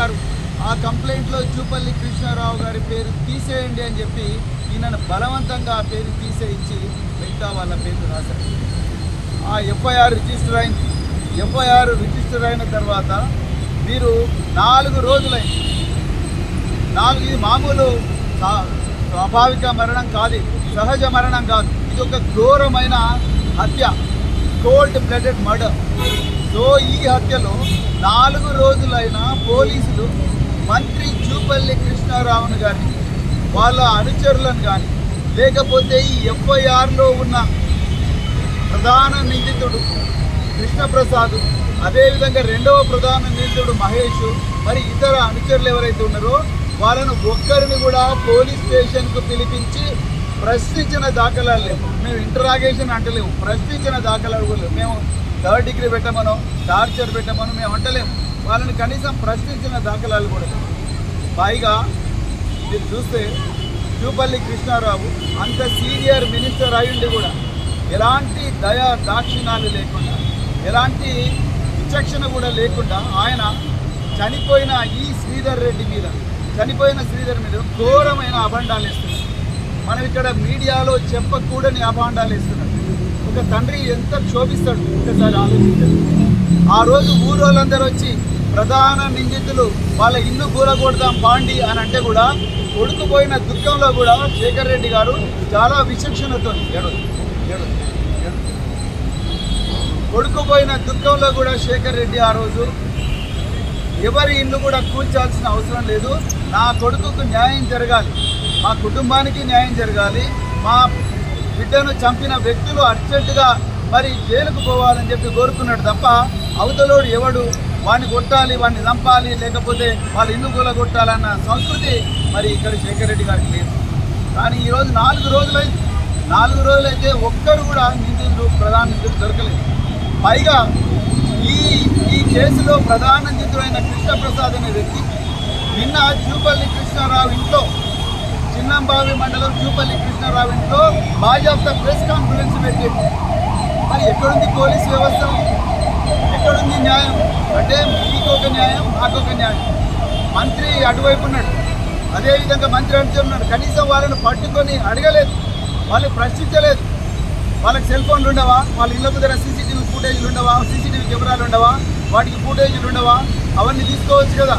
గారు ఆ కంప్లైంట్లో జూపల్లి కృష్ణారావు గారి పేరు తీసేయండి అని చెప్పి ఈయనను బలవంతంగా ఆ పేరు తీసేయించి మిగతా వాళ్ళ పేరు రాశారు. ఆ ఎఫ్ఐఆర్ రిజిస్టర్ అయింది ఎఫ్ఐఆర్ రిజిస్టర్ అయిన తర్వాత మీరు నాలుగు రోజులైంది. నాలుగు ఇది మామూలు స్వాభావిక మరణం కాదు సహజ మరణం కాదు. ఇది ఒక ఘోరమైన హత్య. Cold blooded murder. సో ఈ హత్యలో నాలుగు రోజులైన పోలీసులు మంత్రి జూపల్లి కృష్ణారావును కానీ వాళ్ళ అనుచరులను కానీ లేకపోతే ఈ ఎఫ్ఐఆర్లో ఉన్న ప్రధాన నిందితుడు కృష్ణప్రసాద్ అదేవిధంగా రెండవ ప్రధాన నిందితుడు మహేష్ మరి ఇతర అనుచరులు ఎవరైతే ఉన్నారో వాళ్ళను ఒక్కరిని కూడా పోలీస్ స్టేషన్కు పిలిపించి ప్రశ్నించిన దాఖలాలు లేవు. మేము ఇంటరాగేషన్ అంటలేము. ప్రశ్నించిన దాఖలాలు కూడా లేవు. మేము థర్డ్ డిగ్రీ పెట్టమనో టార్చర్ పెట్టమనో మేము అంటలేము వాళ్ళని కనీసం ప్రశ్నించిన దాఖలాలు కూడా పైగా మీరు చూస్తే జూపల్లి కృష్ణారావు అంత సీనియర్ మినిస్టర్ అయ్యుండి కూడా ఎలాంటి దయా దాక్షిణాలు లేకుండా ఎలాంటి విచక్షణ కూడా లేకుండా ఆయన చనిపోయిన ఈ శ్రీధర్ రెడ్డి మీద చనిపోయిన శ్రీధర్ మీద ఘోరమైన అభాండాలు ఇస్తున్నారు మనం ఇక్కడ మీడియాలో చెప్పకూడని అభాండాలు ఇస్తున్నారు ఒక తండ్రి ఎంత క్షోభిస్తాడు ఒకసారి ఆలోచించాడు. ఆ రోజు ఊరోళ్ళందరూ వచ్చి ప్రధాన నిందితులు వాళ్ళ ఇల్లు కూరగొడదాం పాండి అని అంటే కూడా కొడుకుపోయిన దుఃఖంలో కూడా శేఖర్ రెడ్డి గారు చాలా విచక్షణతో ఏడు ఏడు. కొడుకుపోయిన దుఃఖంలో కూడా శేఖర్ రెడ్డి ఆ రోజు ఎవరి ఇల్లు కూడా కూల్చాల్సిన అవసరం లేదు. నా కొడుకుకు న్యాయం జరగాలి. మా కుటుంబానికి న్యాయం జరగాలి. మా బిడ్డను చంపిన వ్యక్తులు అర్జెంటుగా మరి జైలుకు పోవాలని చెప్పి కోరుకున్నాడు తప్ప అవతలోడు ఎవడు? వాడిని కొట్టాలి వాడిని చంపాలి లేకపోతే వాళ్ళ ఇల్లు కూడా కొట్టాలన్న సంస్కృతి మరి ఇక్కడ శేఖర్ రెడ్డి గారికి లేదు. కానీ ఈరోజు నాలుగు రోజులైతే నాలుగు రోజులైతే ఒక్కరు కూడా నిందితులు ప్రధాన నిందితులు దొరకలేదు. పైగా ఈ ఈ కేసులో ప్రధాన నిందితుడైన కృష్ణప్రసాద్ అనే వ్యక్తి నిన్న జూపల్లి కృష్ణారావు ఇంట్లో చిన్నంబావి మండలం జూపల్లి కృష్ణారావు ఇంట్లో బాజాప్తా ప్రెస్ కాన్ఫరెన్స్ పెట్టింది. మరి ఎక్కడుంది పోలీస్ వ్యవస్థ? ఎక్కడుంది న్యాయం? అంటే మీకు ఒక న్యాయం నాకు ఒక న్యాయం. మంత్రి అటువైపు ఉన్నాడు. అదేవిధంగా మంత్రి అంటున్నాడు కనీసం వాళ్ళని పట్టుకొని అడగలేదు. వాళ్ళు ప్రశ్నించలేదు. వాళ్ళకి సెల్ ఫోన్లు ఉండవా? వాళ్ళ ఇళ్ళ దగ్గర సీసీటీవీ ఫుటేజ్లు ఉండవా? సీసీటీవీ కెమెరాలు ఉండవా? వాటికి ఫుటేజ్లు ఉండవా? అవన్నీ తీసుకోవచ్చు కదా.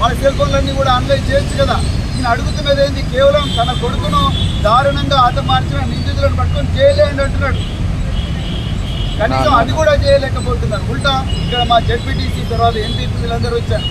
వాళ్ళ సెల్ ఫోన్లన్నీ కూడా ఆన్లైన్ చేయొచ్చు కదా. నేను అడుగుతున్నది ఏంటి కేవలం తన కొడుకును దారుణంగా ఆట మార్చిన నిందితులను పట్టుకొని చేయలేండి అంటున్నాడు. కనీసం అది కూడా చేయలేకపోతున్నారు ఉల్టా ఇక్కడ మా జడ్పీటీసీ తర్వాత ఎంపీ వీళ్ళందరూ వచ్చారు.